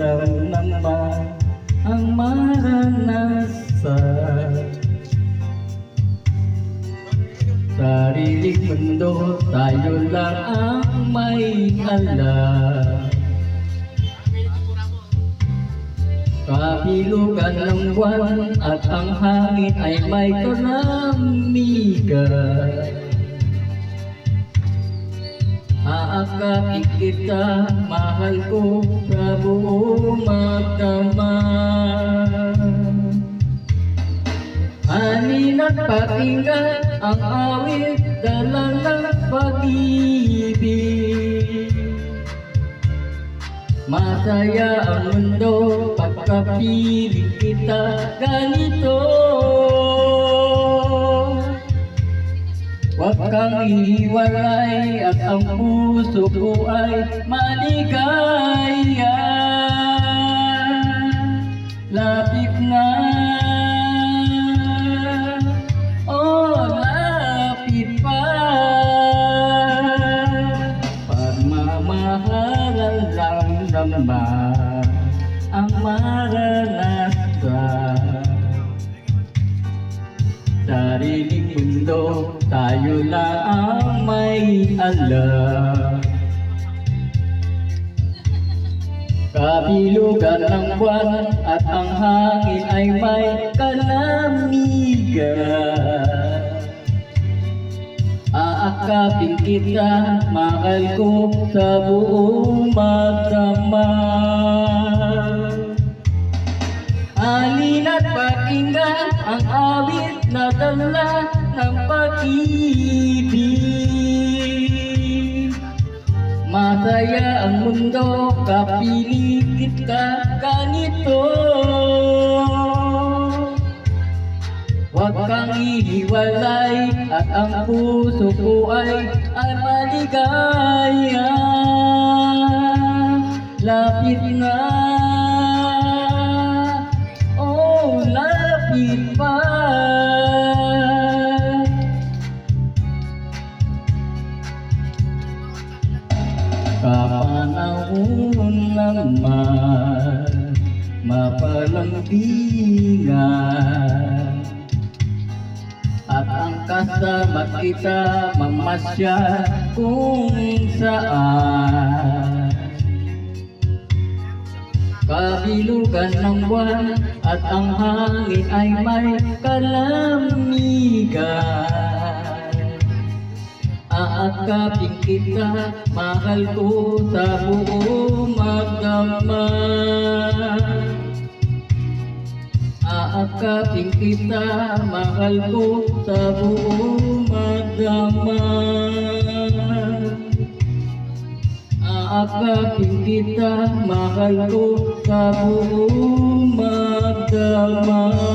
lang naman ang maranasan Sariling mundo, tayo lang ang may alam Kabilugan ng buwan at ang hangin ay may kalamigan Aakapin kita, mahal ko, sa buong magdamag Anin at pakinggan ang awit dala ng pag-ibig. Masaya ang mundo pagkapiling kita ganito kang ihiwalay at ang puso ko ay maligaya. Lapit na. Oh, lapit pa. Pagmamahalan lang naman Ang Sariling mundo, tayo lang ang may alam. Kabilugan ng buwan at ang hangin ay may kalamigan. Aakapin kita, mahal ko sa buong magdamag Alin at pakinggan ang awit na dala ng pag-ibig. Masaya ang mundo, kapiling kita ganito. Huwag kang ihiwalay at ang puso ko ay, ay maligaya. Lapit na, pa Kapanahon naman mapalambingan At ang kasama kita mamasya kung saan Kabilugan ng buwan at ang hangin ay may kalamigan. Aakapin kita, mahal ko sa buong magdamag Aakapin kita, mahal ko sa buong magdamag Aakapin kita, mahal ko sa buong magdamag